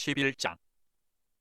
11장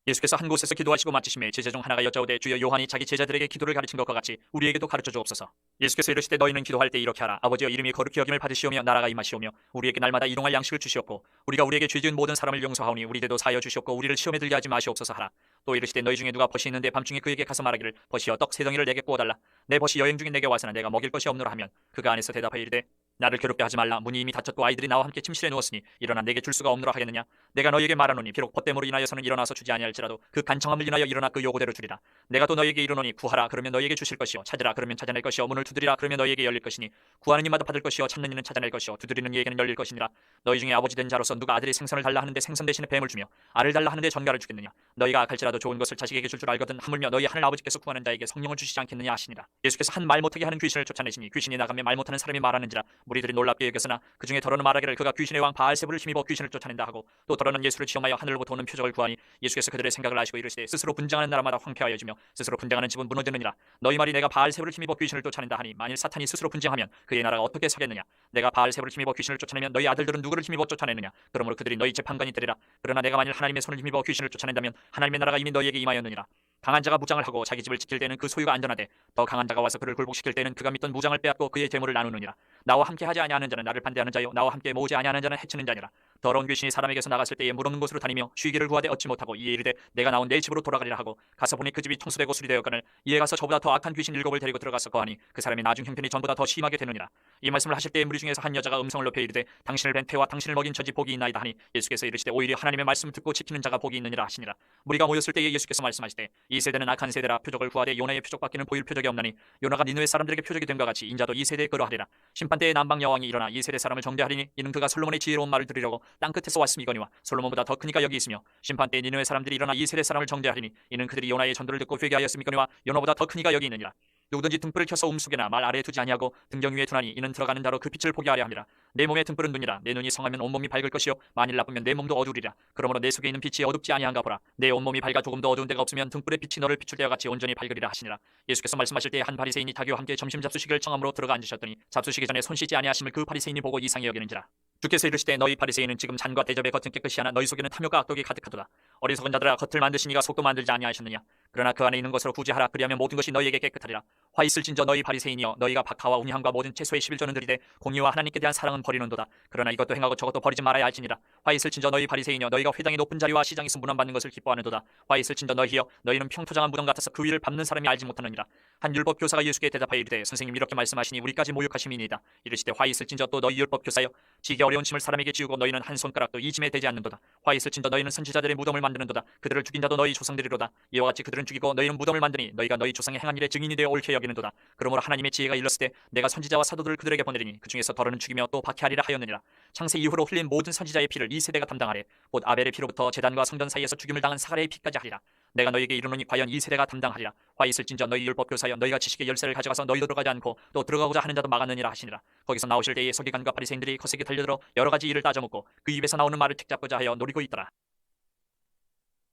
예수께서 한 곳에서 기도하시고 마치심에 제자 중 하나가 여짜오되 주여 요한이 자기 제자들에게 기도를 가르친 것과 같이 우리에게도 가르쳐 주옵소서. 예수께서 이르시되 너희는 기도할 때 이렇게 하라. 아버지여 이름이 거룩히 여김을 받으시오며 나라가 임하시오며 우리에게 날마다 일용할 양식을 주시옵고 우리가 우리에게 죄 지은 모든 사람을 용서하오니 우리들도 사하여 주시옵고 우리를 시험에 들게 하지 마시옵소서 하라. 또 이르시되 너희 중에 누가 벗이 있는데 밤중에 그에게 가서 말하기를 벗이여 떡 세 덩이를 내게 구워달라. 내 벗이 여행 중인 내게 와서는 내가 먹일 것이 없노라 하면 그가 안에서 대답하여 이르되 나를 괴롭게 하지 말라. 문이 이미 닫혔고 아이들이 나와 함께 침실에 누웠으니 일어나 내게 줄 수가 없노라 하겠느냐? 내가 너희에게 말하노니 비록 벗됨으로 인하여서는 일어나서 주지 아니할지라도 그 간청함을 인하여 일어나 그 요구대로 주리라. 내가 또 너희에게 이르노니 구하라. 그러면 너희에게 주실 것이요. 찾으라. 그러면 찾아낼 것이요. 문을 두드리라. 그러면 너희에게 열릴 것이니 구하는 이마다 받을 것이요. 찾는 이는 찾아낼 것이요. 두드리는 이에게는 열릴 것이니라. 너희 중에 아버지 된 자로서 누가 아들이 생선을 달라 하는데 생선 대신에 뱀을 주며 알을 달라 하는데 전갈을 주겠느냐? 너희가 악할지라도 좋은 것을 자식에게 줄줄 알거든 하물며 너희 하늘 아버지께서 구하는 자에게 성령을 주시지 않겠느냐 하시니라. 예수께서 한 말 못하게 하는 귀신을 쫓아내시니 귀신이 나가며 말 못하는 사람이 말하는지라 무리들이 놀랍게 여겼으나 그 중에 더러는 말하기를 그가 귀신의 왕 바알세부를 힘입어 귀신을 쫓아낸다 하고 또 더러는 예수를 시험하여 하늘로부터 오는 표적을 구하니 예수께서 그들의 생각을 아시고 이르시되 스스로 분쟁하는 나라마다 황폐하여 지며 스스로 분쟁하는 집은 무너지느니라. 너희 말이 내가 바알세부를 힘입어 귀신을 쫓아낸다 하니 만일 사탄이 스스로 분쟁하면 그의 나라가 어떻게 서겠느냐? 내가 바알세부를 힘입어 귀신을 쫓아내면 너희 아들들은 누구를 힘입어 쫓아내느냐? 그러므로 그들이 너희 재판관이 되리라. 그러나 내가 만일 하나님의 손을 힘입어 귀신을 쫓아낸다면 하나님의 나라가 이미 너희에게 임하였느니라 강한 자가 무장을 하고 자기 집을 지킬 때는 그 소유가 안전하되 더 강한 자가 와서 그를 굴복시킬 때는 그가 믿던 무장을 빼앗고 그의 재물을 나누느니라. 나와 함께 하지 아니하는 자는 나를 반대하는 자요. 나와 함께 모으지 아니하는 자는 해치는 자니라 더러운 귀신이 사람에게서 나갔을 때에 물없는 곳으로 다니며 쉬기를 구하되 얻지 못하고 이에 이르되 내가 나온 내 집으로 돌아가리라 하고 가서 보니 그 집이 청소되고 수리되었거늘 이에 가서 저보다 더 악한 귀신 일곱을 데리고 들어가서 거하니 그 사람의 나중 형편이 전보다 더 심하게 되느니라. 이 말씀을 하실 때에 무리 중에서 한 여자가 음성을 높여 이르되 당신을 뵌 태와 당신을 먹인 저지 복이 있나이다 하니 예수께서 이르시되 오히려 하나님의 말씀을 듣고 지키는 자가 복이 있느니라 하시니라. 무리가 모였을 때에 예수께서 말씀하시되 이 세대는 악한 세대라 표적을 구하되 요나의 표적밖에는 보일 표적이 없나니 요나가 니느웨 사람들에게 표적이 된것 같이 인자도 이 세대에 그러하리라. 심판 때에 남방 여왕이 일어나 이 세대 사람을 정죄하리니 이는 그가 솔로몬의 지혜로운 말을 들으려고 땅 끝에서 왔음이 거니와 솔로몬보다 더 크니까 여기 있으며 심판 때에 니느웨 사람들이 일어나 이 세대 사람을 정죄하리니 이는 그들이 요나의 전도를 듣고 회개하였음이 거니와 요나보다 더 크니까 여기 있느니라 누구든지 등불을 켜서 움속에나 말 아래에 두지 아니하고 등경 위에 두나니 이는 들어가는 자로 그 빛을 보게 하려 함이라. 내 몸의 등불은 눈이라. 내 눈이 성하면 온몸이 밝을 것이요. 만일 나쁘면 내 몸도 어두우리라. 그러므로 내 속에 있는 빛이 어둡지 아니한가 보라. 내 온몸이 밝아 조금도 어두운 데가 없으면 등불의 빛이 너를 비출 때와 같이 온전히 밝으리라 하시니라. 예수께서 말씀하실 때한 바리새인이 자기와 함께 점심 잡수시기를 청함으로 들어가 앉으셨더니 잡수시기 전에 손 씻지 아니하심을 그 바리새인이 보고 이상히 여기는지라. 주께서 이르시되 너희 바리새인은 지금 잔과 대접의 겉은 깨끗이 하나 너희 속에는 탐욕과 악독이 가득하도다. 어리석은 자들아 겉을 만드시니가 속도 만들지 아니하셨느냐 그러나 그 안에 있는 것으로 구제하라. 그리하면 모든 것이 너희에게 깨끗하리라 화 있을진저 너희 바리새인이여 너희가 박하와 운향과 모든 채소의 11조는 들이되 공의와 하나님께 대한 사랑은 버리는도다. 그러나 이것도 행하고 저것도 버리지 말아야 할지니라. 화 있을진저 너희 바리새인이여 너희가 회당의 높은 자리와 시장에서 문안받는 것을 기뻐하는도다. 화 있을진저 너희여 너희는 평토장한 무덤 같아서 그 위를 밟는 사람이 알지 못하느니라. 한 율법 교사가 예수께 대답하여 이르되 선생님 이렇게 말씀하시니 우리까지 모욕하심이니이다. 이르시되 화 있을진저 또 너희 율법 교사여 지게 어려운 짐을 사람에게 지우고 너희는 한 손가락도 이 짐에 대지 않는도다. 화 있을진저 너희는 선지자들의 무덤을 만드는도다. 그들을 죽인 자도 너희 조상들이로다. 이와 같이 그들은 죽이고 너희는 무덤을 만드니 너희가 너희 조상의 행한 일의 증인이 되어 옳게 여기 는도다. 그러므로 하나님의 지혜가 일렀을 때 내가 선지자와 사도들을 그들에게 보내리니 그 중에서 더러는 죽이며 또 박해하리라 하였느니라. 창세 이후로 흘린 모든 선지자의 피를 이 세대가 담당하래. 곧 아벨의 피로부터 제단과 성전 사이에서 죽임을 당한 사가랴의 피까지 하리라. 내가 너희에게 이르노니 과연 이 세대가 담당하리라. 화 있을진저 너희 율법 교사여 너희가 지식의 열쇠를 가져가서 너희도 들어가지 않고 또 들어가고자 하는 자도 막았느니라 하시니라. 거기서 나오실 때에 서기관과 바리새인들이 거세게 달려들어 여러 가지 일을 따져묻고 그 입에서 나오는 말을 택잡고자 하여 노리고 있더라.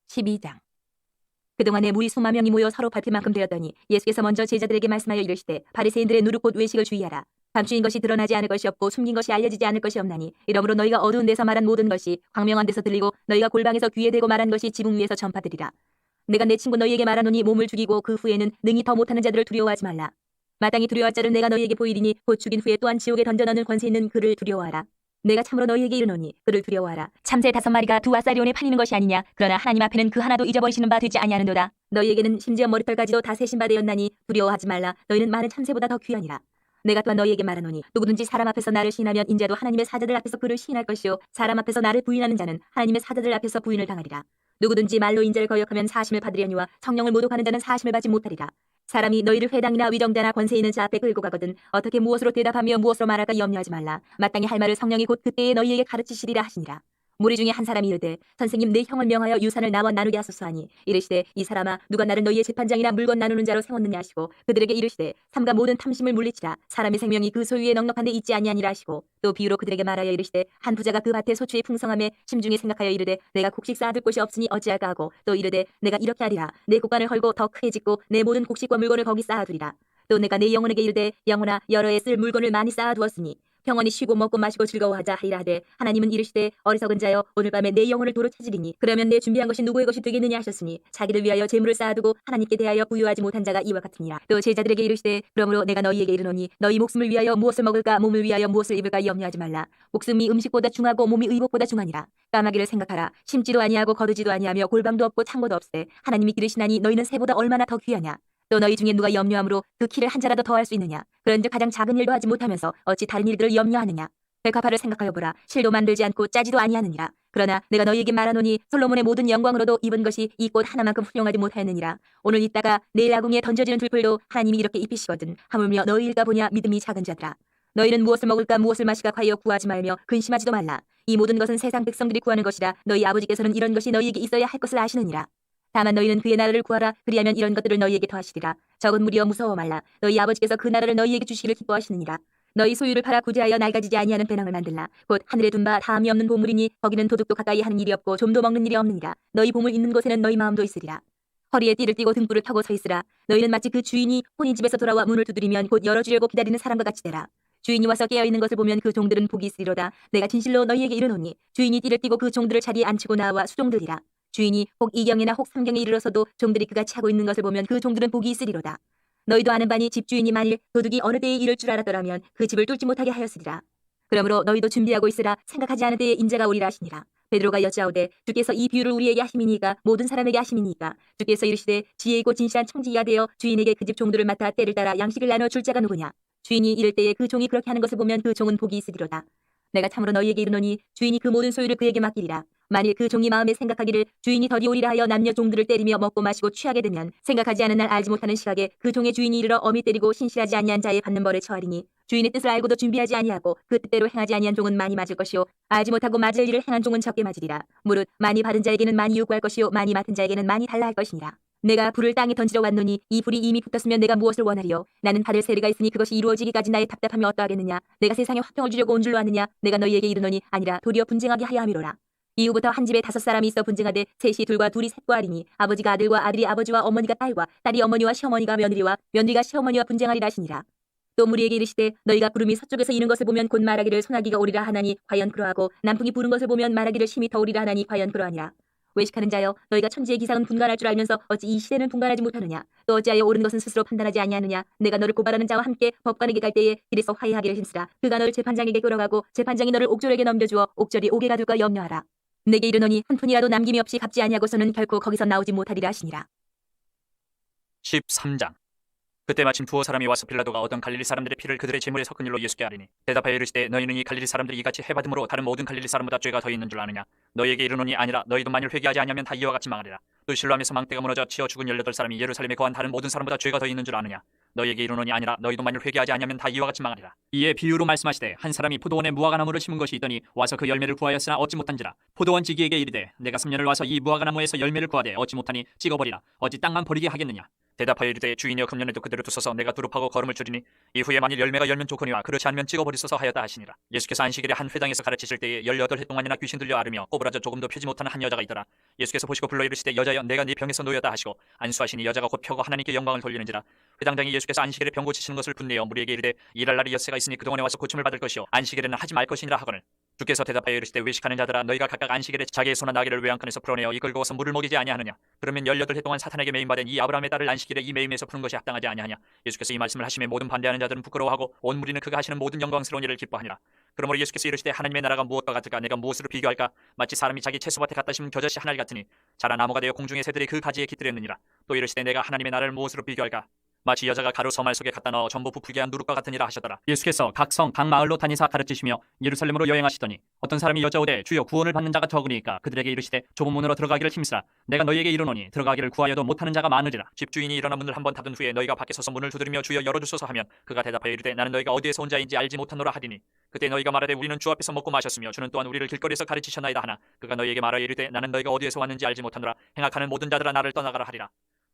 12장 그동안에 무리 수만 명이 모여 서로 밟힐 만큼 되었더니 예수께서 먼저 제자들에게 말씀하여 이르시되 바리새인들의 누룩 곧 외식을 주의하라. 감추인 것이 드러나지 않을 것이 없고 숨긴 것이 알려지지 않을 것이 없나니 이러므로 너희가 어두운 데서 말한 모든 것이 광명한 데서 들리고 너희가 골방에서 귀에 대고 말한 것이 지붕 위에서 전파되리라. 내가 내 친구 너희에게 말하노니 몸을 죽이고 그 후에는 능히 더 못하는 자들을 두려워하지 말라. 마땅히 두려워할 자를 내가 너희에게 보이리니 곧 죽인 후에 또한 지옥에 던져넣는 권세 있는 그를 두려워하라 내가 참으로 너희에게 이르노니 그를 두려워하라. 참새 다섯 마리가 두 아사리온에 팔리는 것이 아니냐? 그러나 하나님 앞에는 그 하나도 잊어버리시는 바 되지 아니하는도다. 너희에게는 심지어 머리털까지도 다 세신 바 되었나니 두려워하지 말라. 너희는 많은 참새보다 더 귀하니라. 내가 또한 너희에게 말하노니 누구든지 사람 앞에서 나를 시인하면 인자도 하나님의 사자들 앞에서 그를 시인할 것이요. 사람 앞에서 나를 부인하는 자는 하나님의 사자들 앞에서 부인을 당하리라. 누구든지 말로 인자를 거역하면 사심을 받으려니와 성령을 모독하는 자는 사심을 받지 못하리라 사람이 너희를 회당이나 위정자나 권세 있는 자 앞에 끌고 가거든 어떻게 무엇으로 대답하며 무엇으로 말할까 염려하지 말라. 마땅히 할 말을 성령이 곧 그때에 너희에게 가르치시리라 하시니라 무리 중에 한 사람이 이르되 선생님 내 형을 명하여 유산을 나와 나누게 하소서 하니 이르시되 이 사람아 누가 나를 너희의 재판장이나 물건 나누는 자로 세웠느냐 하시고 그들에게 이르시되 삼가 모든 탐심을 물리치라. 사람의 생명이 그 소유에 넉넉한데 있지 아니하니라 하시고 또 비유로 그들에게 말하여 이르시되 한 부자가 그 밭에 소출이 풍성함에 심중에 생각하여 이르되 내가 곡식 쌓아둘 곳이 없으니 어찌할까 하고 또 이르되 내가 이렇게 하리라. 내 곡간을 헐고 더 크게 짓고 내 모든 곡식과 물건을 거기 쌓아두리라. 또 내가 내 영혼에게 이르되 영혼아 여러 해 쓸 물건을 많이 쌓아두었으니 평안히 쉬고 먹고 마시고 즐거워하자 하리라 하되 하나님은 이르시되 어리석은 자여 오늘 밤에 내 영혼을 도로 찾으리니 그러면 내 준비한 것이 누구의 것이 되겠느냐 하셨으니 자기를 위하여 재물을 쌓아두고 하나님께 대하여 부유하지 못한 자가 이와 같으니라. 또 제자들에게 이르시되 그러므로 내가 너희에게 이르노니 너희 목숨을 위하여 무엇을 먹을까 몸을 위하여 무엇을 입을까 염려하지 말라. 목숨이 음식보다 중하고 몸이 의복보다 중하니라. 까마귀를 생각하라. 심지도 아니하고 거두지도 아니하며 골방도 없고 창고도 없으되 하나님이 기르시나니 너희는 새보다 얼마나 더 귀하냐 또 너희 중에 누가 염려함으로 그 키를 한 자라도 더할 수 있느냐? 그런즉 가장 작은 일도 하지 못하면서 어찌 다른 일들을 염려하느냐? 백합화를 생각하여 보라. 실도 만들지 않고 짜지도 아니하느니라. 그러나 내가 너희에게 말하노니 솔로몬의 모든 영광으로도 입은 것이 이 꽃 하나만큼 훌륭하지 못하였느니라. 오늘 있다가 내일 아궁이에 던져지는 둘불도 하나님이 이렇게 입히시거든. 하물며 너희 일가 보냐 믿음이 작은 자들아. 너희는 무엇을 먹을까 무엇을 마실까 하여 구하지 말며 근심하지도 말라. 이 모든 것은 세상 백성들이 구하는 것이라 너희 아버지께서는 이런 것이 너희에게 있어야 할 것을 아시느니라 다만 너희는 그의 나라를 구하라. 그리하면 이런 것들을 너희에게 더하시리라. 적은 무리여 무서워 말라. 너희 아버지께서 그 나라를 너희에게 주시기를 기뻐하시느니라. 너희 소유를 팔아 구제하여 낡아지지 아니하는 배낭을 만들라. 곧 하늘에 둔 바 다함이 없는 보물이니 거기는 도둑도 가까이 하는 일이 없고 좀도 먹는 일이 없느니라. 너희 보물 있는 곳에는 너희 마음도 있으리라. 허리에 띠를 띠고 등불을 켜고 서 있으라. 너희는 마치 그 주인이 혼인 집에서 돌아와 문을 두드리면 곧 열어주려고 기다리는 사람과 같이 되라. 주인이 와서 깨어 있는 것을 보면 그 종들은 복이 있으리로다. 내가 진실로 너희에게 이르노니 주인이 띠를 띠고 그 종들을 자리에 앉히고 나와 수종들이라 주인이 혹 이경이나 혹 삼경에 이르러서도 종들이 그같이 하고 있는 것을 보면 그 종들은 복이 있으리로다. 너희도 아는 바니 집주인이 만일 도둑이 어느 때에 이를 줄 알았더라면 그 집을 뚫지 못하게 하였으리라. 그러므로 너희도 준비하고 있으라 생각하지 않은 때에 인자가 오리라 하시니라. 베드로가 여짜오되 주께서 이 비유를 우리에게 하심이니까 모든 사람에게 하심이니까 주께서 이르시되 지혜 있고 진실한 청지기가 되어 주인에게 그 집 종들을 맡아 때를 따라 양식을 나눠 줄 자가 누구냐? 주인이 이럴 때에 그 종이 그렇게 하는 것을 보면 그 종은 복이 있으리로다. 내가 참으로 너희에게 이르노니 주인이 그 모든 소유를 그에게 맡기리라 만일 그 종이 마음에 생각하기를 주인이 더디 오리라 하여 남녀 종들을 때리며 먹고 마시고 취하게 되면 생각하지 않은 날 알지 못하는 시각에 그 종의 주인이 이르러 어미 때리고 신실하지 아니한 자에 받는 벌에 처하리니 주인의 뜻을 알고도 준비하지 아니하고 그 뜻대로 행하지 아니한 종은 많이 맞을 것이요 알지 못하고 맞을 일을 행한 종은 적게 맞으리라. 무릇 많이 받은 자에게는 많이 요구할 것이요 많이 맡은 자에게는 많이 달라 할 것이니라. 내가 불을 땅에 던지러 왔노니 이 불이 이미 붙었으면 내가 무엇을 원하리요? 나는 받을 세례가 있으니 그것이 이루어지기까지 나의 답답함이 어떠하겠느냐? 내가 세상에 화평을 주려고 온 줄로 아느냐? 내가 너희에게 이르노니 아니라 도리어 분쟁하게 하여 함이로라 이후부터 한 집에 다섯 사람이 있어 분쟁하되 셋이 둘과 둘이 셋과 하리니 아버지가 아들과 아들이 아버지와 어머니가 딸과 딸이 어머니와 시어머니가 며느리와 며느리가 시어머니와 분쟁하리라 하시니라. 또 무리에게 이르시되 너희가 구름이 서쪽에서 이는 것을 보면 곧 말하기를 소나기가 오리라 하나니 과연 그러하고 남풍이 부는 것을 보면 말하기를 심히 더 오리라 하나니 과연 그러하니라. 외식하는 자여 너희가 천지의 기상은 분간할 줄 알면서 어찌 이 시대는 분간하지 못하느냐? 또 어찌하여 옳은 것은 스스로 판단하지 아니하느냐? 내가 너를 고발하는 자와 함께 법관에게 갈 때에 길에서 화해하기를 힘쓰라. 그가 너를 재판장에게 끌어가고 재판장이 너를 옥졸에게 넘겨주어 옥졸이 옥에 가둘까 염려하라 내게 이르노니 한 푼이라도 남김이 없이 갚지 아니하고서는 결코 거기서 나오지 못하리라 하시니라. 13장. 그때 마침 두어 사람이 와서 빌라도가 얻은 갈릴리 사람들의 피를 그들의 제물에 섞은 일로 예수께 아리니 대답하여 이르시되 너희는 이 갈릴리 사람들이 이같이 해받음으로 다른 모든 갈릴리 사람보다 죄가 더 있는 줄 아느냐? 너희에게 이르노니 아니라 너희도 만일 회개하지 아니하면 다 이와 같이 망하리라. 또 실로암에서 망대가 무너져 치어 죽은 열여덟 사람이 예루살렘에 거한 다른 모든 사람보다 죄가 더 있는 줄 아느냐 너희에게 이르노니 아니라 너희도 만일 회개하지 아니하면 다 이와 같이 망하리라. 이에 비유로 말씀하시되 한 사람이 포도원에 무화과 나무를 심은 것이 있더니 와서 그 열매를 구하였으나 얻지 못한지라. 포도원 지기에게 이르되 내가 3년을 와서 이 무화과 나무에서 열매를 구하되 얻지 못하니 찍어버리라. 어찌 땅만 버리게 하겠느냐 대답하여 이르되 주인이여 금년에도 그대로 두소서. 내가 두릅하고 걸음을 줄이니 이후에 만일 열매가 열면 좋거니와 그렇지 않으면 찍어버리소서 하였다 하시니라. 예수께서 안식일에 한 회당에서 가르치실 때에 열여덟 해 동안이나 귀신 들려 앓으며 꼬부라져 조금도 펴지 못하는 한 여자가 있더라. 예수께서 보시고 불러 이르시되 여자여 내가 네 병에서 놓였다 하시고 안수하시니 여자가 곧 펴고 하나님께 영광을 돌리는지라. 회당장이 예수께서 안식일에 병 고치시는 것을 분내어 무리에게 이르되 일할 날이 엿새가 있으니 그동안에 와서 고침을 받을 것이요. 안식일에는 하지 말 것이니라 하거늘 주께서 대답하여 이르시되 외식하는 자들아 너희가 각각 안식일에 자기의 소나 나귀를 외양간에서 풀어내어 그어서 물을 먹이지 아니하느냐? 그러면 열여덟 해 동안 사탄에게 매임받은 이 아브라함의 딸을 안식일에 이 매임에서 푸는 것이 합당하지 아니하냐? 예수께서 이 말씀을 하심에 모든 반대하는 자들은 부끄러워하고 온 무리는 그가 하시는 모든 영광스러운 일을 기뻐하니라. 그러므로 예수께서 이르시되 하나님의 나라가 무엇과 같을까? 내가 무엇으로 비교할까? 마치 사람이 자기 채소밭에 갖다 심은 겨자씨 하나를 같으니 자라 나무가 되어 공중의 새들이 그 가지에 깃들였느니라. 또 이르시되 내가 하나님의 나라를 무엇으로 비교할까 마치 여자가 가루 서말 속에 갖다 넣어 전부 부풀게 한 누룩과 같으니라 하셨더라. 예수께서 각 성 각 마을로 다니사 가르치시며 예루살렘으로 여행하시더니 어떤 사람이 여자오되 주여 구원을 받는 자가 적으니까 그들에게 이르시되 좁은 문으로 들어가기를 힘쓰라. 내가 너희에게 이르노니 들어가기를 구하여도 못하는 자가 많으리라. 집주인이 일어나 문을 한번 닫은 후에 너희가 밖에 서서 문을 두드리며 주여 열어주소서 하면 그가 대답하여 이르되 나는 너희가 어디에서 온 자인지 알지 못하노라 하리니 그때 너희가 말하되 우리는 주 앞에서 먹고 마셨으며 주는 또한 우리를 길거리에서 가르치셨나이다 하나 그가 너희에게 말하여 이르되 나는 너희가 어디에서 왔는지 알지 못하노라 행악하는 모든 자들아 나를 떠나가라 하리라.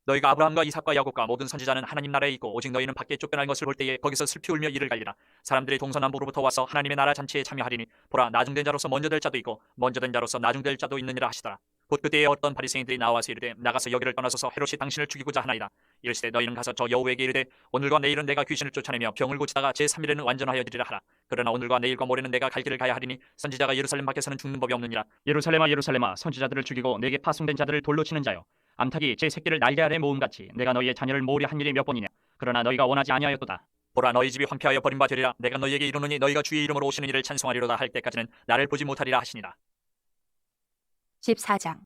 너희가 아브라함과 이삭과 야곱과 모든 선지자는 하나님 나라에 있고 오직 너희는 밖에 쫓겨난 것을 볼 때에 거기서 슬피 울며 이를 갈리라. 사람들이 동서남북으로부터 와서 하나님의 나라 잔치에 참여하리니 보라 나중된 자로서 먼저 될 자도 있고 먼저 된 자로서 나중될 자도 있느니라 하시더라. 곧 그때에 어떤 바리새인들이 나와서 이르되 나가서 여기를 떠나서서. 헤롯이 당신을 죽이고자 하나이다 이르시되 너희는 가서 저 여호에게 이르되 오늘과 내일은 내가 귀신을 쫓아내며 병을 고치다가 제 3일에는 완전하여지리라 하라. 그러나 오늘과 내일과 모레는 내가 갈 길을 가야 하리니 선지자가 예루살렘 밖에서는 죽는 법이 없느니라. 예루살렘아 예루살렘아 선지자들을 죽이고 내게 파송된 자들을 돌로 치는 자여. 암탉이 제 새끼를 날개 아래 모음같이 내가 너희의 자녀를 모으려 한 일이 몇 번이냐? 그러나 너희가 원하지 아니하였도다. 보라 너희 집이 황폐하여 버림받으리라. 내가 너희에게 이르노니 너희가 주의 이름으로 오시는 이를 찬송하리로다 할 때까지는 나를 보지 못하리라 하시니라. 14장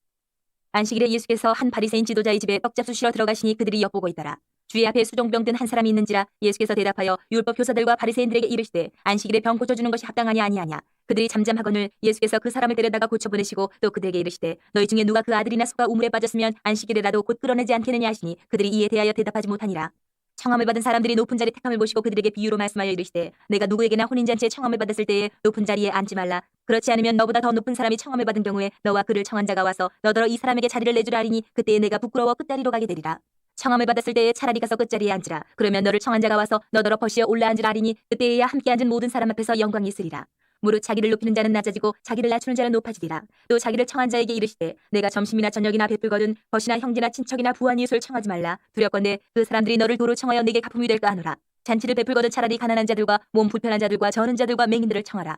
안식일에 예수께서 한 바리새인 지도자의 집에 떡 잡수 쉬러 들어가시니 그들이 엿보고 있더라. 주의 앞에 수종병 든 한 사람이 있는지라 예수께서 대답하여 율법 교사들과 바리새인들에게 이르시되 안식일에 병 고쳐주는 것이 합당하냐 아니하냐. 그들이 잠잠하거늘 예수께서 그 사람을 데려다가 고쳐 보내시고 또 그들에게 이르시되 너희 중에 누가 그 아들이나 소가 우물에 빠졌으면 안식일에라도 곧 끌어내지 않겠느냐 하시니 그들이 이에 대하여 대답하지 못하니라. 청함을 받은 사람들이 높은 자리 택함을 보시고 그들에게 비유로 말씀하여 이르시되 내가 누구에게나 혼인잔치에 청함을 받았을 때에 높은 자리에 앉지 말라 그렇지 않으면 너보다 더 높은 사람이 청함을 받은 경우에 너와 그를 청한 자가 와서 너더러 이 사람에게 자리를 내주라 하리니 그때에 내가 부끄러워 끝자리로 가게 되리라. 청함을 받았을 때에 차라리 가서 끝자리에 앉으라. 그러면 너를 청한 자가 와서 너더러 벌시어 올라 앉으라 하리니 그때에야 함께 앉은 모든 사람 앞에서 영광이 있으리라. 무릇 자기를 높이는 자는 낮아지고 자기를 낮추는 자는 높아지리라. 또 자기를 청한 자에게 이르시되 내가 점심이나 저녁이나 베풀거든 벗이나 형제나 친척이나 부한 이웃을 청하지 말라. 두렵건대 그 사람들이 너를 도로 청하여 내게 가품이 될까 하노라. 잔치를 베풀거든 차라리 가난한 자들과 몸 불편한 자들과 저는 자들과 맹인들을 청하라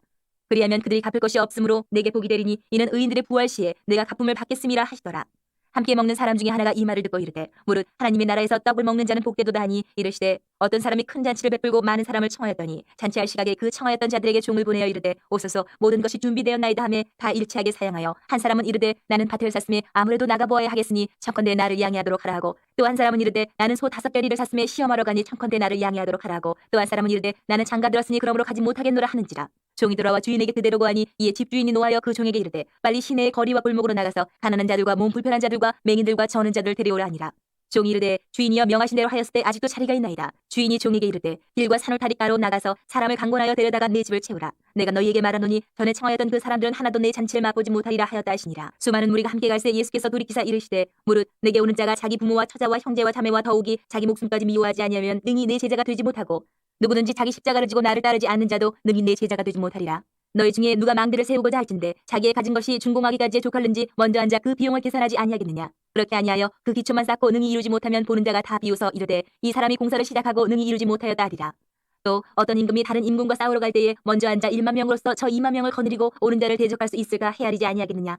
그리하면 그들이 갚을 것이 없으므로 내게 복이 되리니 이는 의인들의 부활 시에 내가 가품을 받겠음이라 하시더라. 함께 먹는 사람 중에 하나가 이 말을 듣고 이르되 무릇 하나님의 나라에서 떡을 먹는 자는 복되도다 하니 이르시되 어떤 사람이 큰 잔치를 베풀고 많은 사람을 청하였더니 잔치할 시각에 그 청하였던 자들에게 종을 보내어 이르되 오소서 모든 것이 준비되었나이다 하매 다 일치하게 사양하여 한 사람은 이르되 나는 밭을 샀음에 아무래도 나가보아야 하겠으니 청컨대 나를 양해하도록 하라 하고 또 한 사람은 이르되 나는 소 다섯 결이를 샀음에 시험하러 가니 청컨대 나를 양해하도록 하라 하고 또 한 사람은 이르되 나는 장가 들었으니 그러므로 가지 못하겠노라 하는지라 종이 돌아와 주인에게 그대로 고 하니 이에 집주인이 노하여 그 종에게 이르되 빨리 시내의 거리와 골목으로 나가서 가난한 자들과 몸 불편한 자들과 맹인들과 저는 자들 데려오라 하니라. 종이 이르되 주인이여 명하신 대로 하였을 때 아직도 자리가 있나이다. 주인이 종에게 이르되 길과 산울타리가로 나가서 사람을 강권하여 데려다가 내 집을 채우라. 내가 너희에게 말하노니 전에 청하였던 그 사람들은 하나도 내 잔치를 맛보지 못하리라 하였다 하시니라. 수많은 무리가 함께 갈새 예수께서 돌이키사 이르시되 무릇 내게 오는 자가 자기 부모와 처자와 형제와 자매와 더욱이 자기 목숨까지 미워하지 아니하면 능히 내 제자가 되지 못하고 누구든지 자기 십자가를 지고 나를 따르지 않는 자도 능히 내 제자가 되지 못하리라. 너희 중에 누가 망대를 세우고자 할진대 자기의 가진 것이 준공하기까지에 족할는지 먼저 앉아 그 비용을 계산하지 아니하겠느냐. 그렇게 아니하여 그 기초만 쌓고 능히 이루지 못하면 보는 자가 다 비웃어 이르되 이 사람이 공사를 시작하고 능히 이루지 못하였다 하리라. 또 어떤 임금이 다른 임금과 싸우러 갈 때에 먼저 앉아 1만 명으로서 저 2만 명을 거느리고 오는 자를 대적할 수 있을까 헤아리지 아니하겠느냐.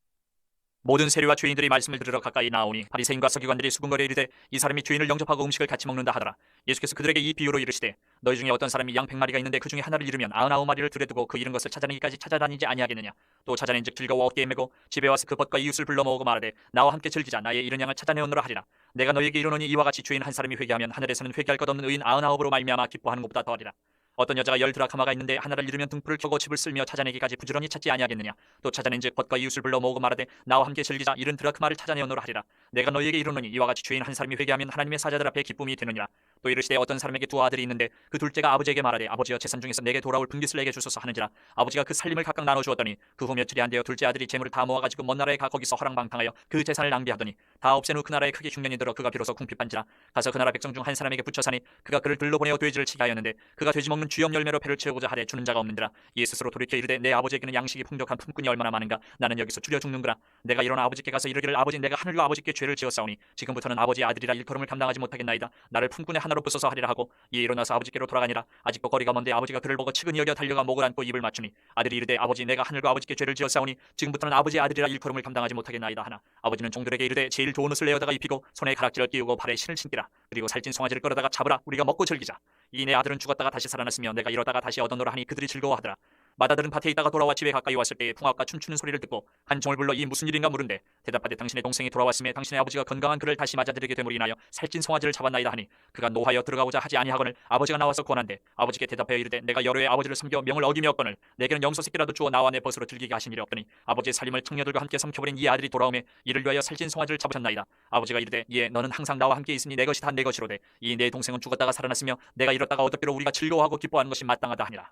모든 세리와 죄인들이 말씀을 들으러 가까이 나오니 바리새인과 서기관들이 수군거려 이르되 이 사람이 죄인을 영접하고 음식을 같이 먹는다 하더라. 예수께서 그들에게 이 비유로 이르시되 너희 중에 어떤 사람이 양 백마리가 있는데 그 중에 하나를 잃으면 아흔아홉 마리를 들에 두고 그 잃은 것을 찾아내기까지 찾아다니지 아니하겠느냐? 또 찾아낸즉 즐거워 어깨에 메고 집에 와서 그 벗과 이웃을 불러 모으고 말하되 나와 함께 즐기자. 나의 잃은 양을 찾아내오느라 하리라. 내가 너희에게 이르노니 이와 같이 죄인 한 사람이 회개하면 하늘에서는 회개할 것 없는 의인 아흔아홉으로 말미암아 기뻐하는 것보다 더하리라 어떤 여자가 열 드라카마가 있는데 하나를 잃으면 등불을 켜고 집을 쓸며 찾아내기까지 부지런히 찾지 아니하겠느냐? 또 찾아낸즉 벗과 이웃을 불러 모으고 말하되 나와 함께 즐기자. 잃은 드라크마를 찾아내오노라 하리라. 내가 너희에게 이르노니 이와 같이 죄인 한 사람이 회개하면 하나님의 사자들 앞에 기쁨이 되느니라. 또 이르시되 어떤 사람에게 두 아들이 있는데 그 둘째가 아버지에게 말하되 아버지여 재산 중에서 내게 돌아올 분깃을 내게 주소서 하는지라. 아버지가 그 살림을 각각 나눠 주었더니 그 후 며칠이 안 되어 둘째 아들이 재물을 다 모아 가지고 먼 나라에 가 거기서 허랑방탕하여 그 재산을 낭비하더니 다 없앤 후 그 나라에 크게 흉년이 들어 그가 비로소 궁핍한지라. 가서 그 나라 백성 중 한 사람에게 붙여 사니 그가 그를 들러 보내어 돼지를 치게 하였는데 그가 돼지 먹는 쥐염 열매로 배를 채우고자 하되 주는 자가 없는지라. 이에 스스로 돌이켜 이르되 내 아버지에게는 양식이 풍족한 품꾼이 얼마나 많은가? 나는 여기서 줄여 죽는구나. 내가 일어나 아버지께 가서 이르기를 아버지 내가 하늘과 아버지께 죄를 지었사오니 지금부터는 아버지의 아들이라 일컬음을 감당하지 못하겠나이다. 나를 품꾼의 하나로 부숴서 하리라 하고 이에 일어나서 아버지께로 돌아가니라. 아직도 거리가 먼데 아버지가 그를 보고 치근히 여겨 달려가 목을 안고 입을 맞추니 아들이 이르되 아버지 내가 하늘과 아버지께 죄를 지었사오니 지금부터는 아버지의 아들이라 일컬음을 감당하지 못하겠나이다 하나. 아버지는 종들에게 이르되 제일 좋은 옷을 내어다가 입히고 손에 가락지를 끼우고 발에 신을 신기라. 그리고 살찐 송아지를 끌어다가 잡으라. 우리가 먹고 즐기자 이 내 아들은 죽었다가 다시 살아났으며 내가 이러다가 다시 얻어노라 하니 그들이 즐거워하더라 마다들은 밭에 있다가 돌아와 집에 가까이 왔을 때에 풍악과 춤추는 소리를 듣고 한 종을 불러 이 무슨 일인가 물은데 대답하되 당신의 동생이 돌아왔음에 당신의 아버지가 건강한 그를 다시 맞아들이게 됨으로 인하여 살찐 송아지를 잡았나이다 하니 그가 노하여 들어가고자 하지 아니하거늘 아버지가 나와서 권한대 아버지께 대답하여 이르되 내가 여러 해 아버지를 섬겨 명을 어기며었거늘 내게는 염소 새끼라도 주어 나와 내 벗으로 즐기게 일이 없더니 아버지의 살림을 청녀들과 함께 삼켜버린 이 아들이 돌아오매 이를 위하여 살찐 송아지를 잡으셨나이다. 아버지가 이르되 예 너는 항상 나와 함께 있으니 내 것이 다 내 것이로되 이 내 동생은 죽었다가 살아났으며 내가 이렇다가 얻었기로 우리가 즐거워하고 기뻐하는 것이 마땅하다 하니라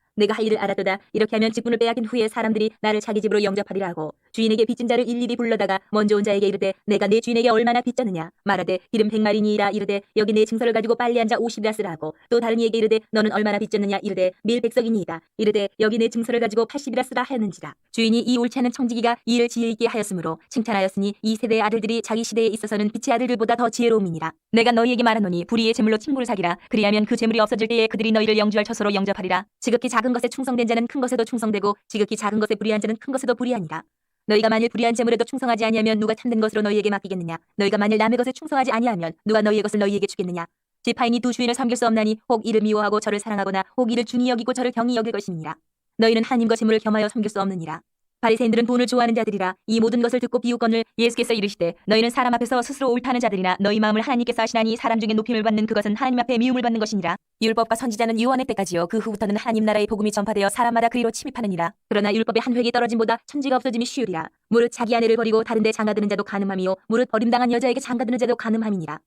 내가 할 일을 알았도다. 이렇게 하면 직분을 빼앗긴 후에 사람들이 나를 자기 집으로 영접하리라 하고. 주인에게 빚진 자를 일일이 불러다가 먼저 온 자에게 이르되 내가 내 주인에게 얼마나 빚졌느냐? 말하되 기름 백마리니이라 이르되 여기 내 증서를 가지고 빨리 앉아 오십이라 쓰라 하고. 또 다른 이에게 이르되 너는 얼마나 빚졌느냐? 이르되 밀 백석이니이다. 이르되 여기 내 증서를 가지고 팔십이라 쓰라 하였는지라. 주인이 이 옳지 않은 청지기가 이 일을 지혜 있게 하였으므로 칭찬하였으니 이 세대의 아들들이 자기 시대에 있어서는 빛의 아들들보다 더 지혜로움이니라. 내가 너희에게 말하노니 불의의 재물로 친구를 사기라. 그리하면 그 재물이 없어질 때에 그들이 너희를 영주할 처소로 영접하리라. 지극히 작은 것에 충성된 자는 큰 것에도 충성되고 지극히 작은 것에 불의한 자는 큰 것에도 불의하니라. 너희가 만일 불의한 재물에도 충성하지 아니하면 누가 참된 것으로 너희에게 맡기겠느냐? 너희가 만일 남의 것에 충성하지 아니하면 누가 너희의 것을 너희에게 주겠느냐? 지파인이 두 주인을 섬길 수 없나니 혹 이를 미워하고 저를 사랑하거나 혹 이를 중히 여기고 저를 경히 여길 것이니라. 너희는 하나님과 재물을 겸하여 섬길 수 없느니라 바리새인들은 돈을 좋아하는 자들이라 이 모든 것을 듣고 비웃건을 예수께서 이르시되 너희는 사람 앞에서 스스로 옳다는 자들이나 너희 마음을 하나님께서 아시나니 사람 중에 높임을 받는 그것은 하나님 앞에 미움을 받는 것이니라. 율법과 선지자는 요한의 때까지요. 그 후부터는 하나님 나라의 복음이 전파되어 사람마다 그리로 침입하느니라. 그러나 율법의 한 획이 떨어짐보다 천지가 없어짐이 쉬우리라. 무릇 자기 아내를 버리고 다른데 장가드는 자도 가늠함이요. 무릇 버림당한 여자에게 장가드는 자도 가늠함이니라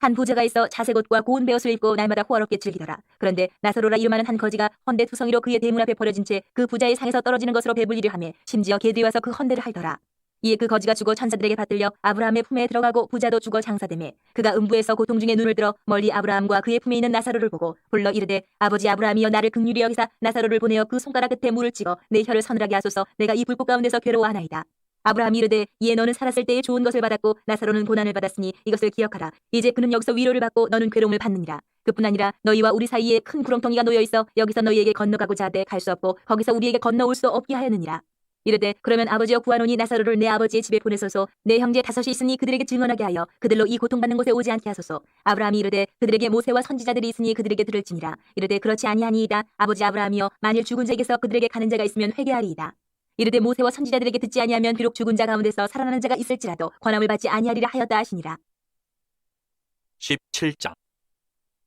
한 부자가 있어 자색옷과 고운 베옷을 입고 날마다 호화롭게 즐기더라. 그런데 나사로라 이름하는 한 거지가 헌대 투성이로 그의 대문 앞에 버려진 채 그 부자의 상에서 떨어지는 것으로 배불리를 하며 심지어 개들이 와서 그 헌대를 할더라. 이에 그 거지가 죽어 천사들에게 받들려 아브라함의 품에 들어가고 부자도 죽어 장사되매 그가 음부에서 고통 중에 눈을 들어 멀리 아브라함과 그의 품에 있는 나사로를 보고 불러 이르되 아버지 아브라함이여 나를 극률히 여기사 나사로를 보내어 그 손가락 끝에 물을 찍어 내 혀를 서늘하게 하소서 내가 이 불꽃 가운데서 괴로워하나이다. 아브라함이 이르되 이에 너는 살았을 때에 좋은 것을 받았고 나사로는 고난을 받았으니 이것을 기억하라. 이제 그는 여기서 위로를 받고 너는 괴로움을 받느니라. 그뿐 아니라 너희와 우리 사이에 큰 구렁텅이가 놓여 있어 여기서 너희에게 건너가고자 하되 갈 수 없고 거기서 우리에게 건너올 수 없게 하였느니라. 이르되 그러면 아버지여 구하노니 나사로를 내 아버지의 집에 보내소서 내 형제 다섯이 있으니 그들에게 증언하게 하여 그들로 이 고통받는 곳에 오지 않게 하소서 아브라함이 이르되 그들에게 모세와 선지자들이 있으니 그들에게 들을지니라 이르되 그렇지 아니하니이다 아버지 아브라함이여 만일 죽은 자에게서 그들에게 가는 자가 있으면 회개하리이다 이르되 모세와 선지자들에게 듣지 아니하면 비록 죽은 자 가운데서 살아나는 자가 있을지라도 권함을 받지 아니하리라 하였다 하시니라 17장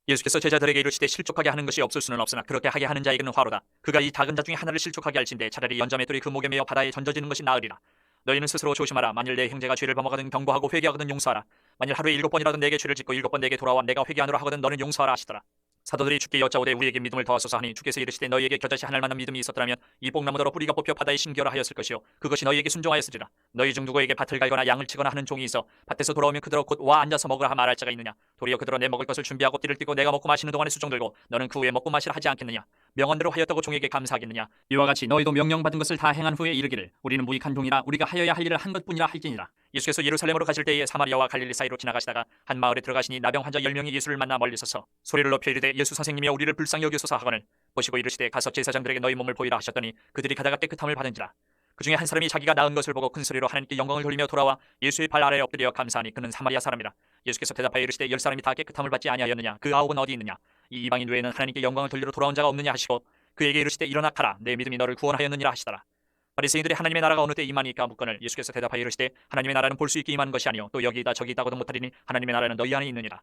예수께서 제자들에게 이르시되 실족하게 하는 것이 없을 수는 없으나 그렇게 하게 하는 자에게는 화로다. 그가 이 작은 자 중에 하나를 실족하게 할진대 차라리 연자맷돌이 그 목에 매어 바다에 던져지는 것이 나으리라. 너희는 스스로 조심하라. 만일 내 형제가 죄를 범하거든 경고하고 회개하거든 용서하라. 만일 하루에 일곱 번이라도 내게 죄를 짓고 일곱 번 내게 돌아와 내가 회개하노라 하거든 너는 용서하라 하시더라. 사도들이 주께 여짜오되 우리에게 믿음을 더하소서 하니 주께서 이르시되 너희에게 겨자씨 하늘 만한 믿음이 있었더라면 이 뽕나무더러 뿌리가 뽑혀 바다에 심겨라 하였을 것이요. 그것이 너희에게 순종하였으리라. 너희 중 누구에게 밭을 갈거나 양을 치거나 하는 종이 있어 밭에서 돌아오면 그대로 곧 와 앉아서 먹으라 하 말할 자가 있느냐? 도리어 그대로 내 먹을 것을 준비하고 띠를 띠고 내가 먹고 마시는 동안에 수종 들고 너는 그 후에 먹고 마시라 하지 않겠느냐 명언대로 하였다고 종에게 감사하겠느냐? 이와 같이 너희도 명령받은 것을 다 행한 후에 이르기를 우리는 무익한 종이라 우리가 하여야 할 일을 한 것뿐이라 할지니라. 예수께서 예루살렘으로 가실 때에 사마리아와 갈릴리 사이로 지나가시다가 한 마을에 들어가시니 나병 환자 열 명이 예수를 만나 멀리 서서 소리를 높여 이르되 예수 선생님이여 우리를 불쌍히 여기소서 하거늘 보시고 이르시되 가서 제사장들에게 너희 몸을 보이라 하셨더니 그들이 가다가 깨끗함을 받은지라. 그 중에 한 사람이 자기가 낳은 것을 보고 큰 소리로 하나님께 영광을 돌리며 돌아와 예수의 발 아래에 엎드려 감사하니 그는 사마리아 사람이라 예수께서 대답하여 이르시되 열 사람이 다 깨끗함을 받지 아니하였느냐? 그 아홉은 어디 있느냐? 이 이방인 외에는 하나님께 영광을 돌리러 돌아온 자가 없느냐? 하시고 그에게 이르시되 일어나 가라. 내 믿음이 너를 구원하였느니라 하시더라. 바리새인들이 하나님의 나라가 어느 때 임하니까 묻거늘 예수께서 대답하여 이르시되 하나님의 나라는 볼 수 있게 임하는 것이 아니요 또 여기 있다 저기 있다고도 못하리니 하나님의 나라는 너희 안에 있느니라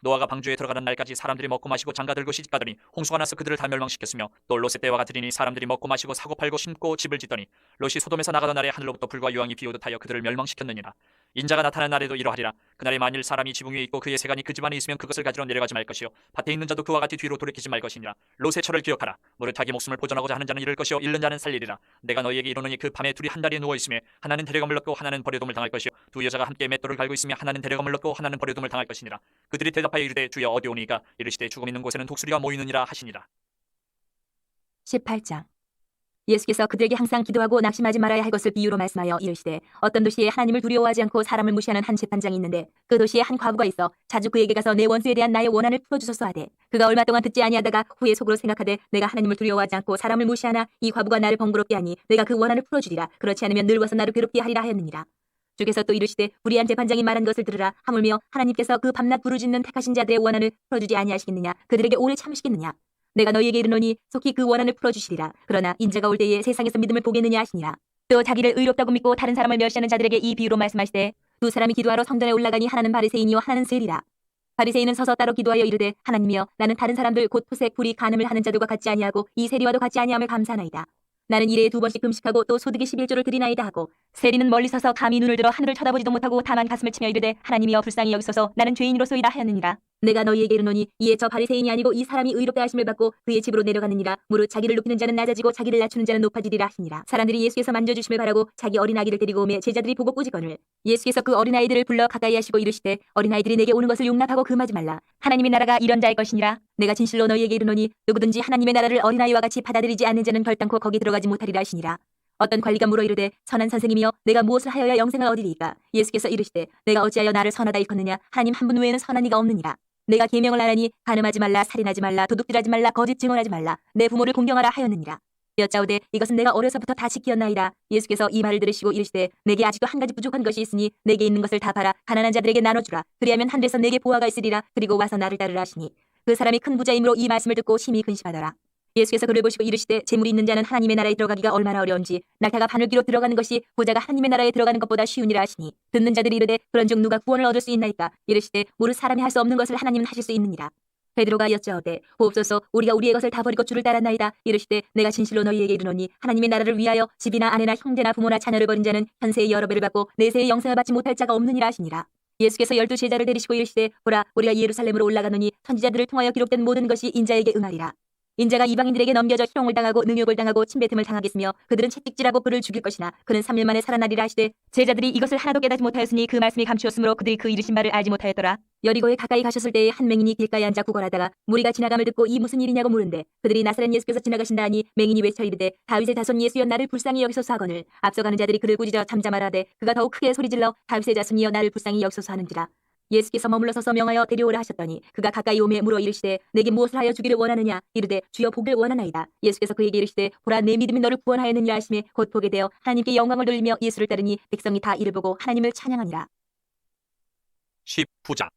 노아가 방주에 들어가는 날까지 사람들이 먹고 마시고 장가들고 시집가더니 홍수가 나서 그들을 다 멸망시켰으며 또 롯의 때와 같으리니 사람들이 먹고 마시고 사고 팔고 심고 집을 짓더니 롯이 소돔에서 나가던 날에 하늘로부터 불과 유황이 비오듯 하여 그들을 멸망시켰느니라. 인자가 나타난 날에도 이러하리라. 그날에 만일 사람이 지붕 위에 있고 그의 세간이 그 집안에 있으면 그것을 가지러 내려가지 말 것이요. 밭에 있는 자도 그와 같이 뒤로 돌이키지 말 것이니라. 롯의 철을 기억하라. 무릇 자기 목숨을 보존하고자 하는 자는 잃을 것이요. 잃는 자는 살리리라. 내가 너희에게 이르노니 그 밤에 둘이 한 다리에 누워 있으며 하나는 데려감을 넣고 하나는 버려둠을 당할 것이요. 두 여자가 함께 맷돌을 갈고 있으며 하나는 데려감을 넣고 하나는 버려둠을 당할 것이니라. 그들이 대답 하여 이르되 주여 어디 오니까? 이르시되 죽음 있는 곳에는 독수리가 모이느니라 하시니라. 18장. 예수께서 그들에게 항상 기도하고 낙심하지 말아야 할 것을 비유로 말씀하여 이르시되 어떤 도시에 하나님을 두려워하지 않고 사람을 무시하는 한 재판장이 있는데 그 도시에 한 과부가 있어 자주 그에게 가서 내 원수에 대한 나의 원한을 풀어주소서 하되 그가 얼마 동안 듣지 아니하다가 후에 속으로 생각하되 내가 하나님을 두려워하지 않고 사람을 무시하나 이 과부가 나를 번거롭게 하니 내가 그 원한을 풀어주리라. 그렇지 않으면 늙어서 나를 괴롭게 하리라 하였느니라 주께서 또 이르시되 불의한 재판장이 말한 것을 들으라. 하물며 하나님께서 그 밤낮 부르짖는 택하신 자들의 원한을 풀어주지 아니하시겠느냐? 그들에게 오래 참으시겠느냐? 내가 너희에게 이르노니 속히 그 원한을 풀어주시리라. 그러나 인자가 올 때에 세상에서 믿음을 보겠느냐 하시니라. 또 자기를 의롭다고 믿고 다른 사람을 멸시하는 자들에게 이 비유로 말씀하시되 두 사람이 기도하러 성전에 올라가니 하나는 바리새인이요 하나는 세리라. 바리새인은 서서 따로 기도하여 이르되 하나님이여 나는 다른 사람들 곧 토색 불이 간음을 하는 자들과 같지 아니하고 이 세리와도 같지 아니함을 감사하나이다. 나는 일에 두 번씩 금식하고 또 소득의 11조를 드리나이다 하고 세리는 멀리 서서 감히 눈을 들어 하늘을 쳐다보지도 못하고 다만 가슴을 치며 이르되 하나님이여 불쌍히 여기소서 나는 죄인으로소이다 하였느니라. 내가 너희에게 이르노니 이에 저 바리새인이 아니고 이 사람이 의롭다 하심을 받고 그의 집으로 내려가느니라. 무릇 자기를 높이는 자는 낮아지고 자기를 낮추는 자는 높아지리라 하시니라. 사람들이 예수께서 만져 주심을 바라고 자기 어린아기를 데리고 오매 제자들이 보고 꾸짖거늘 예수께서 그 어린아이들을 불러 가까이 하시고 이르시되 어린아이들이 내게 오는 것을 용납하고 금하지 말라. 하나님의 나라가 이런 자의 것이니라. 내가 진실로 너희에게 이르노니 누구든지 하나님의 나라를 어린아이와 같이 받아들이지 않는 자는 결단코 거기 들어가지 못하리라 하시니라. 어떤 관리가 물어 이르되 선한 선생님이여 내가 무엇을 하여야 영생을 얻으리이까? 예수께서 이르시되 내가 어찌하여 나를 선하다 일컫느냐? 하나님 한 분 외에는 선한 이가 없느니라 내가 계명을 하라니 간음하지 말라 살인하지 말라 도둑질하지 말라 거짓 증언하지 말라 내 부모를 공경하라 하였느니라. 여짜오되 이것은 내가 어려서부터 다 지키었나이다. 예수께서 이 말을 들으시고 이르시되 내게 아직도 한 가지 부족한 것이 있으니 내게 있는 것을 다 팔아 가난한 자들에게 나눠주라. 그리하면 하늘에서 내게 보화가 있으리라. 그리고 와서 나를 따르라 하시니 그 사람이 큰 부자이므로 이 말씀을 듣고 심히 근심하더라 예수께서 그를 보시고 이르시되 재물이 있는 자는 하나님의 나라에 들어가기가 얼마나 어려운지 낙타가 바늘기로 들어가는 것이 부자가 하나님의 나라에 들어가는 것보다 쉬우니라 하시니 듣는 자들이 이르되 그런즉 누가 구원을 얻을 수 있나이까? 이르시되 무릇 사람이 할 수 없는 것을 하나님은 하실 수 있느니라. 베드로가 여짜오되 보옵소서 우리가 우리의 것을 다 버리고 주를 따랐나이다. 이르시되 내가 진실로 너희에게 이르노니 하나님의 나라를 위하여 집이나 아내나 형제나 부모나 자녀를 버린 자는 현세의 여러 배를 받고 내세의 영생을 받지 못할 자가 없느니라 하시니라. 예수께서 열두 제자를 데리시고 이르시되 보라 우리가 예루살렘으로 올라가노니 선지자들을 통하여 기록된 모든 것이 인자에게 응하리라 인자가 이방인들에게 넘겨져 희롱을 당하고 능욕을 당하고 침뱉음을 당하겠으며 그들은 채찍질하고 그를 죽일 것이나 그는 3일 만에 살아나리라 하시되 제자들이 이것을 하나도 깨닫지 못하였으니 그 말씀이 감추었으므로 그들이 그 이르신 바를 알지 못하였더라. 여리고에 가까이 가셨을 때에 한 맹인이 길가에 앉아 구걸하다가 무리가 지나감을 듣고 이 무슨 일이냐고 물은데 그들이 나사렛 예수께서 지나가신다 하니 맹인이 외쳐 이르되 다윗의 자손 예수여 나를 불쌍히 여기소서 하거늘 앞서가는 자들이 그를 꾸짖어 잠잠하라되 그가 더욱 크게 소리질러 다윗의 자손이여 나를 불쌍히 여기소서 하는지라 예수께서 머물러 서서 명하여 데려오라 하셨더니 그가 가까이 오매 물어 이르시되 내게 무엇을 하여 주기를 원하느냐? 이르되 주여 복을 원하나이다. 예수께서 그에게 이르시되 보라 내 믿음이 너를 구원하였느니라 하심에 곧 보게 되어 하나님께 영광을 돌리며 예수를 따르니 백성이 다 이를 보고 하나님을 찬양하니라. 10 부자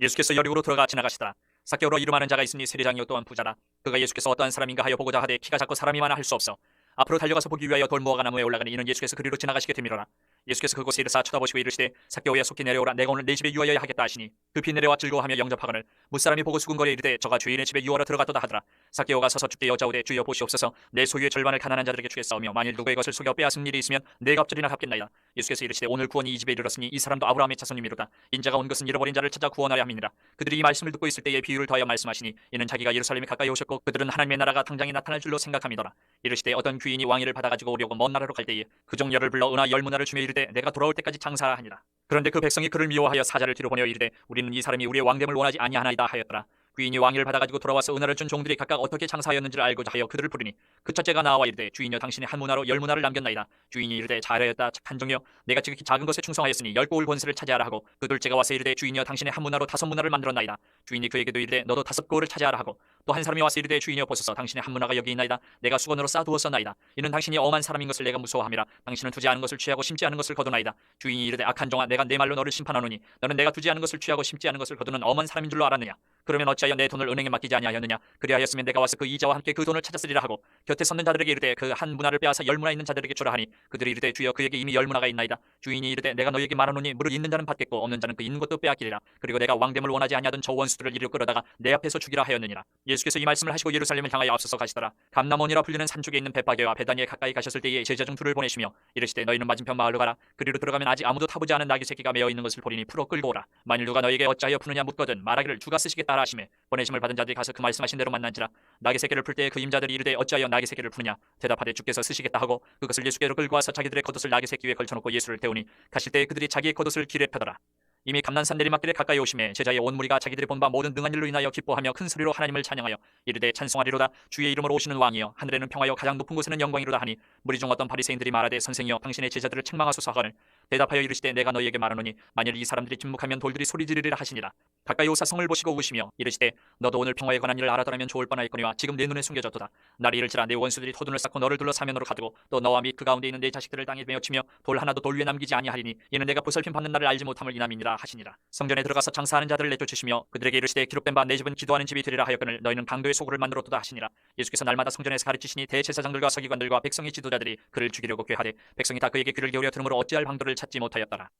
예수께서 여리고로 들어가 지나가시더라. 사개오로 이름하는 자가 있으니 세리장이요 또한 부자라. 그가 예수께서 어떠한 사람인가 하여 보고자 하되 키가 작고 사람이 많아 할 수 없어. 앞으로 달려가서 보기 위하여 돌무화과 나무에 올라가니 이는 예수께서 그리로 지나가시게 되밀어라 예수께서 그곳에 이르사 쳐다보시고 이르시되 사개오야 속히 내려오라. 내가 오늘 내 집에 유하여야 하겠다 하시니 급히 내려와 즐거워하며 영접하거늘 무사람이 보고 수군거려 이르되 저가 주인의 집에 유하러 들어갔도다 하더라 사개오가 서서 주께 여자오되 주여 보시옵소서 내 소유의 절반을 가난한 자들에게 주겠사오며 만일 누구의 것을 속여 빼앗은 일이 있으면 내 갑절이나 갚겠나이다. 예수께서 이르시되 오늘 구원이 이 집에 이르렀으니 이 사람도 아브라함의 자손이미로다. 인자가 온 것은 잃어버린 자를 찾아 구원하려 함이니라. 그들이 이 말씀을 듣고 있을 때에 비유를 더하여 말씀하시니 이는 자기가 예루살렘에 가까이 오셨고 그들은 하나님의 나라가 당장에 나타날 줄로 생각함이더라. 이르시되 어떤 귀인이 왕위를 받아가지고 오려고 먼 나라로 갈 때에 그 종려를 불러 은하 열 문화를 주며 이르되 내가 돌아올 때까지 장사하라 하니라. 그런데 그 백성이 그를 미워하여 사자를 뒤로 보내어 이르되 우리는 이 사람이 우리의 왕됨을 원하지 아니하나이다 하였더라 귀인이 왕위를 받아가지고 돌아와서 은하를 준 종들이 각각 어떻게 장사하였는지를 알고자 하여 그들을 부르니 그 첫째가 나와 이르되 주인여 당신이 한 문화로 열 문화를 남겼나이다. 주인이 이르되 잘하였다. 착한 종여 내가 지극히 작은 것에 충성하였으니 열 고울 권세를 차지하라 하고 그 둘째가 와서 이르되 주인여 당신이 한 문화로 다섯 문화를 만들었나이다. 주인이 그에게도 이르되 너도 다섯 고울을 차지하라 하고 또 한 사람이 와서 이르되 주인여 보소서. 당신의 한 문화가 여기 있나이다. 내가 수건으로 싸두었었나이다. 이는 당신이 엄한 사람인 것을 내가 무서워함이라. 당신은 두지 않은 것을 취하고 심지 않은 것을 거두나이다. 주인이 이르되 악한 종아 내가 내 말로 너를 심판하노니 너는 내가 두지 않은 것을 취하고 심지 않은 것을 거두는 엄한 사람인 줄로 알았느냐 그러면 어찌하여 내 돈을 은행에 맡기지 아니하였느냐? 그리하였으면 내가 와서 그 이자와 함께 그 돈을 찾았으리라 하고 곁에 섰는 자들에게 이르되 그 한 문화를 빼앗아 열 문화 있는 자들에게 주라 하니 그들이 이르되 주여 그에게 이미 열 문화가 있나이다. 주인이 이르되 내가 너에게 말하노니 무릇 있는 자는 받겠고 없는 자는 그 있는 것도 빼앗기리라. 그리고 내가 왕됨을 원하지 아니하던 저 원수들을 이리로 끌어다가 내 앞에서 죽이라 하였느니라. 예수께서 이 말씀을 하시고 예루살렘을 향하여 앞서서 가시더라. 감남원이라 불리는 산 쪽에 있는 벳바게와 베다니에 가까이 가셨을 때에 제자 중 둘을 보내시며 이르시되 너희는 맞은편 마을로 가라. 그리로 들어가면 아직 아무도 타보지 않은 나귀 새끼가 매어 있는 것을 보리니 풀어 끌고 오라. 만일 누가 너에게 어찌하여 푸느냐 묻거든 말하기를 주가 쓰시겠다 하라 하시매 보내심을 받은 자들이 가서 그 말씀하신 대로 만난지라 나귀 새끼를 풀 때에 그 임자들이 이르되 어찌하여 나귀 새끼를 푸느냐? 대답하되 주께서 쓰시겠다 하고 그것을 예수께로 끌고 와서 자기들의 겉옷을 나귀 새끼 위에 걸쳐놓고 예수를 태우니 가실 때에 그들이 자기의 겉옷을 길에 펴더라. 이미 감난산 내리막길에 가까이 오심에 제자의 온 무리가 자기들이 본바 모든 능한 일로 인하여 기뻐하며 큰 소리로 하나님을 찬양하여 이르되 찬송하리로다. 주의 이름으로 오시는 왕이여 하늘에는 평화여 가장 높은 곳에는 영광이로다 하니 무리 중 어떤 바리새인들이 말하되 선생이여 당신의 제자들을 책망하소서 하거늘 대답하여 이르시되 내가 너희에게 말하노니 만일 이 사람들이 침묵하면 돌들이 소리 지르리라 하시니라. 가까이 오사 성을 보시고 우시며 이르시되 너도 오늘 평화에 관한 일을 알아더라면 좋을 뻔하였거니와 지금 내 눈에 숨겨졌도다. 날이 이를지라 내 원수들이 토둔을 쌓고 너를 둘러 사면으로 가두고 또 너와 및 그 가운데 있는 내 자식들을 땅에 메어치며 돌 하나도 돌 위에 남기지 아니하리니 이는 내가 보살핌 받는 날을 알지 못함을 이남이니라 하시니라. 성전에 들어가서 장사하는 자들을 내쫓으시며 그들에게 이르시되 기록된 바 내 집은 기도하는 집이 되리라 하였거늘 너희는 강도의 소굴을 만들었도다 하시니라. 예수께서 날마다 성전에서 가르치시니 대제사장들과 서기관들과 백성의 지도자들이 그를 죽이려고 괴하되 백성이 다 그에게 귀를 기울여 들으므로 어찌할 방도를 찾지 못하였더라